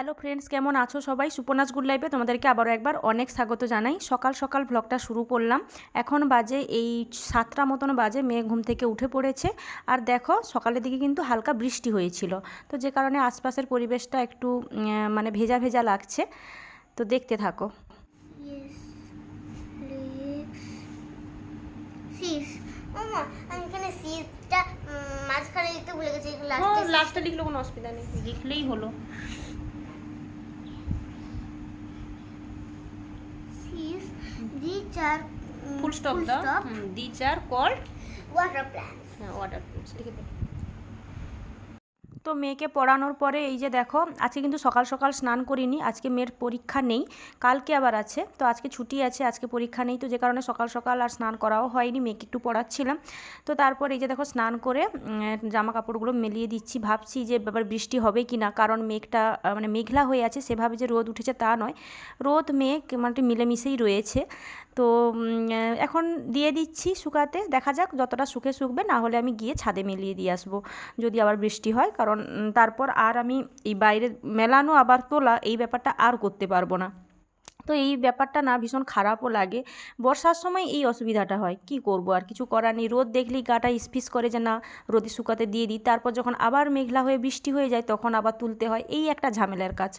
Hello friends কেমন আছো সবাই? সুপর্ণাস গুড লাইফে তোমাদেরকে আবারও একবার অনেক স্বাগত জানাই। সকাল সকাল ব্লগটা শুরু করলাম। এখন বাজে এই সাতটা মতন বাজে মেয়ে ঘুম থেকে উঠে পড়েছে। আর দেখো সকালের দিকে কিন্তু হালকা বৃষ্টি হয়েছিল। তো যে কারণে আশপাশের পরিবেশটা একটু মানে ভেজা ভেজা লাগছে। তো দেখতে থাকো। মাঝখানে লিখতে ভুলে গেছি লাস্টে লিখলে কোনো অসুবিধা নেই লিখলেই হলো। These are um, full stop full the stop. Hmm, these are called water plants. Uh, water plants. ठीक है তো মেয়েকে পড়ানোর পরে এই যে দেখো, আজকে কিন্তু সকাল সকাল স্নান করিনি, আজকে মেয়ের পরীক্ষা নেই, কালকে আবার আছে। তো আজকে ছুটি আছে, আজকে পরীক্ষা নেই, তো যে কারণে সকাল সকাল আর স্নান করাও হয়নি, মেয়েকে একটু পড়াচ্ছিলাম। তো তারপর এই যে দেখো স্নান করে জামা কাপড়গুলো মেলিয়ে দিচ্ছি, ভাবছি যে এবার বৃষ্টি হবে কি না কারণ মেঘটা মানে মেঘলা হয়ে আছে সেভাবে যে রোদ উঠেছে তা নয়। রোদ, মেঘ মানে মিলেমিশেই রয়েছে। তো এখন দিয়ে দিচ্ছি শুকাতে, দেখা যাক যতটা শুকে শুকবে, না হলে আমি গিয়ে ছাদে মেলিয়ে দিয়ে আসব, যদি আবার বৃষ্টি হয়, কারণ তারপর আর আমি এই বাইরে মেলানো আবার তোলা এই ব্যাপারটা আর করতে পারব না। তো এই ব্যাপারটা না ভীষণ খারাপও লাগে। বর্ষার সময় এই অসুবিধাটা হয়। কি করব? আর কিছু করার নেই। রোদ দেখলেই গাটা ইসফিস করে যে না, রোদে শুকাতে দিয়ে দিই। তারপর যখন আবার মেঘলা হয়ে বৃষ্টি হয়ে যায়, তখন আবার তুলতে হয়। এই একটা ঝামেলার কাজ।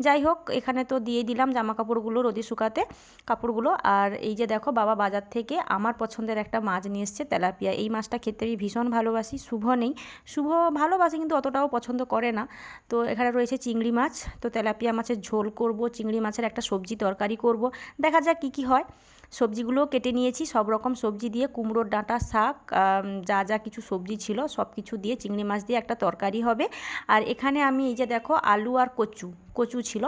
যাই হোক, এখানে তো দিয়ে দিলাম জামা কাপড়গুলো রোদে শুকাতে কাপড়গুলো। আর এই যে দেখো, বাবা বাজার থেকে আমার পছন্দের একটা মাছ নিয়ে এসছে তেলাপিয়া। এই মাছটা খেতে আমি ভীষণ ভালোবাসি। শুভ নেই। শুভ ভালোবাসি কিন্তু অতটাও পছন্দ করে না। তো এখানে রয়েছে চিংড়ি মাছ। তো তেলাপিয়া মাছের ঝোল করব। চিংড়ি মাছের একটা সবজি তরকারি করব। দেখা যাক কী কী হয়। সবজিগুলো কেটে নিয়েছি। সব রকম সবজি দিয়ে কুমড়োর ডাঁটা, শাক যা যা কিছু সবজি ছিল সব কিছু দিয়ে চিংড়ি মাছ দিয়ে একটা তরকারি হবে। আর এখানে আমি এই যে দেখো আলু আর কচু কচু ছিল।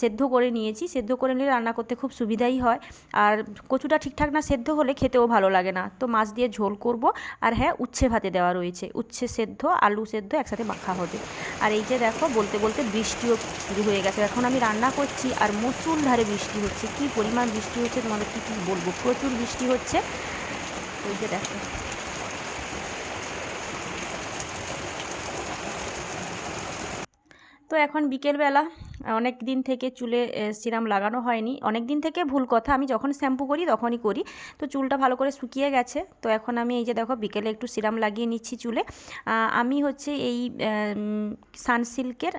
সেদ্ধ করে নিয়েছি। সেদ্ধ করে নিলে রান্না করতে খুব সুবিধাই হয়। আর কচুটা ঠিকঠাক না সেদ্ধ হলে খেতেও ভালো লাগে না। তো মাছ দিয়ে ঝোল করব। আর হ্যাঁ উচ্ছে ভাতে দেওয়া রয়েছে। উচ্ছে সেদ্ধ, আলু সেদ্ধ একসাথে মাখা হবে। আর এই যে দেখো বলতে বলতে বৃষ্টিও শুরু হয়ে গেছে। এখন আমি রান্না করছি আর মসুল ধারে বৃষ্টি হচ্ছে, কি পরিমাণ বৃষ্টি হচ্ছে তোমাদেরকে কি বলব? প্রচুর বৃষ্টি হচ্ছে। ওই যে দেখো। তো এখন বিকেলবেলা, অনেক দিন থেকে চুলে সিরাম লাগানো হয়নি। অনেক দিন থেকে ভুল কথা, আমি যখন শ্যাম্পু করি তখনই করি। তো চুলটা ভালো করে শুকিয়ে গেছে। তো এখন আমি এই যে দেখো, বিকেলে একটু সিরাম লাগিয়ে নিচ্ছি চুলে। আমি হচ্ছে এই সানসিল্কের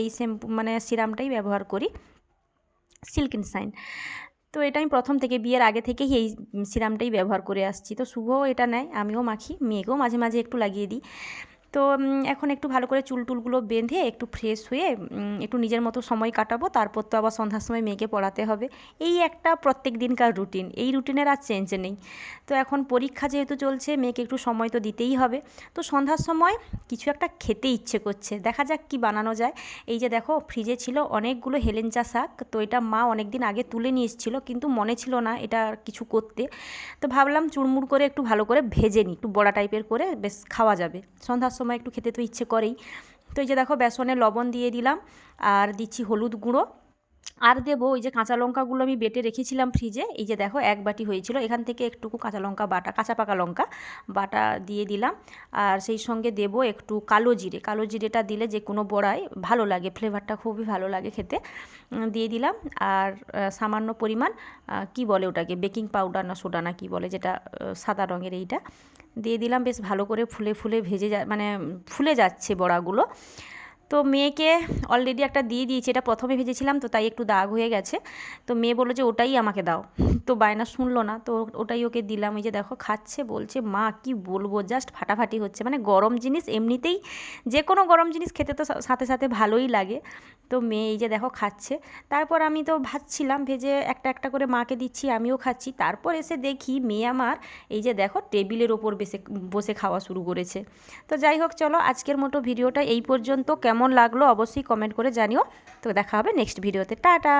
এই শ্যাম্পু মানে সিরামটাই ব্যবহার করি। সিল্ক সাইন তো এটা আমি প্রথম থেকে বিয়ের আগে থেকেই এই সিরামটাই ব্যবহার করে আসছি। তো শুভও এটা নেয়, আমিও মাখি, মেয়েকেও মাঝে মাঝে একটু লাগিয়ে দিই। তো এখন একটু ভালো করে চুল টুলগুলো বেঁধে একটু ফ্রেশ হয়ে একটু নিজের মতো সময় কাটাবো। তারপর তো আবার সন্ধ্যার সময় মেয়েকে পড়াতে হবে। এই একটা প্রত্যেক দিনকার রুটিন এই রুটিনের আর চেঞ্জ নেই। তো এখন পরীক্ষা যেহেতু চলছে, মেয়েকে একটু সময় তো দিতেই হবে। তো সন্ধ্যার সময় কিছু একটা খেতে ইচ্ছে করছে। দেখা যাক কি বানানো যায়। এই যে দেখো ফ্রিজে ছিল অনেকগুলো হেলেঞ্চা শাক। তো এটা মা অনেক দিন আগে তুলে নিয়ে এসেছিল, কিন্তু মনে ছিল না এটা কিছু করতে। তো ভাবলাম চুরমুর করে একটু ভালো করে ভেজে নিই। একটু বড়া টাইপের করে, বেশ খাওয়া যাবে। সন্ধ্যার সময় একটু খেতে তো ইচ্ছে করেই। তো এই যে দেখো বেসনে লবণ দিয়ে দিলাম, আর দিচ্ছি হলুদ গুঁড়ো। আর দেবো ওই যে কাঁচা লঙ্কাগুলো আমি বেটে রেখেছিলাম ফ্রিজে। এই যে দেখো, এক বাটি হয়েছিল। এখান থেকে একটুকু কাঁচা লঙ্কা বাটা, কাঁচা পাকা লঙ্কা বাটা দিয়ে দিলাম। আর সেই সঙ্গে দেব একটু কালো জিরে। কালো জিরেটা দিলে যে কোনো বড়াই ভালো লাগে, ফ্লেভারটা খুবই ভালো লাগে খেতে। দিয়ে দিলাম। আর সামান্য পরিমাণ কি বলে ওটাকে? বেকিং পাউডার না সোডা না কি বলে যেটা সাদা রঙের এইটা। দিয়ে দিলাম, বেশ ভালো করে ফুলে ফুলে ভেজে যা মানে ফুলে যাচ্ছে বড়াগুলো। তো মেয়েকে অলরেডি একটা দিয়ে দিয়েছি, এটা প্রথমে ভেজেছিলাম তো তাই একটু দাগ হয়ে গেছে। তো মেয়ে বলল যে ওটাই আমাকে দাও। তো বায়না শুনলো না, তো ওটাই ওকে দিলাম। এই যে দেখো, খাচ্ছে, বলছে, মা, কি বলব? জাস্ট ফাটাফাটি হচ্ছে। মানে গরম জিনিস এমনিতেই যে কোনো গরম জিনিস খেতে তো সাথে সাথে ভালোই লাগে। তো মেয়ে এই যে দেখো, খাচ্ছে। তারপর আমি তো ভাজছিলাম, ভেজে একটা একটা করে মাকে দিচ্ছি, আমিও খাচ্ছি। তারপর এসে দেখি মেয়ে আমার এই যে দেখো, টেবিলের ওপর বসে বসে খাওয়া শুরু করেছে। তো যাই হোক, চলো আজকের মতো ভিডিওটা এই পর্যন্ত। কেমন লাগল অবশ্যই কমেন্ট করে জানিও। তো দেখা হবে নেক্সট ভিডিওতে টাটা!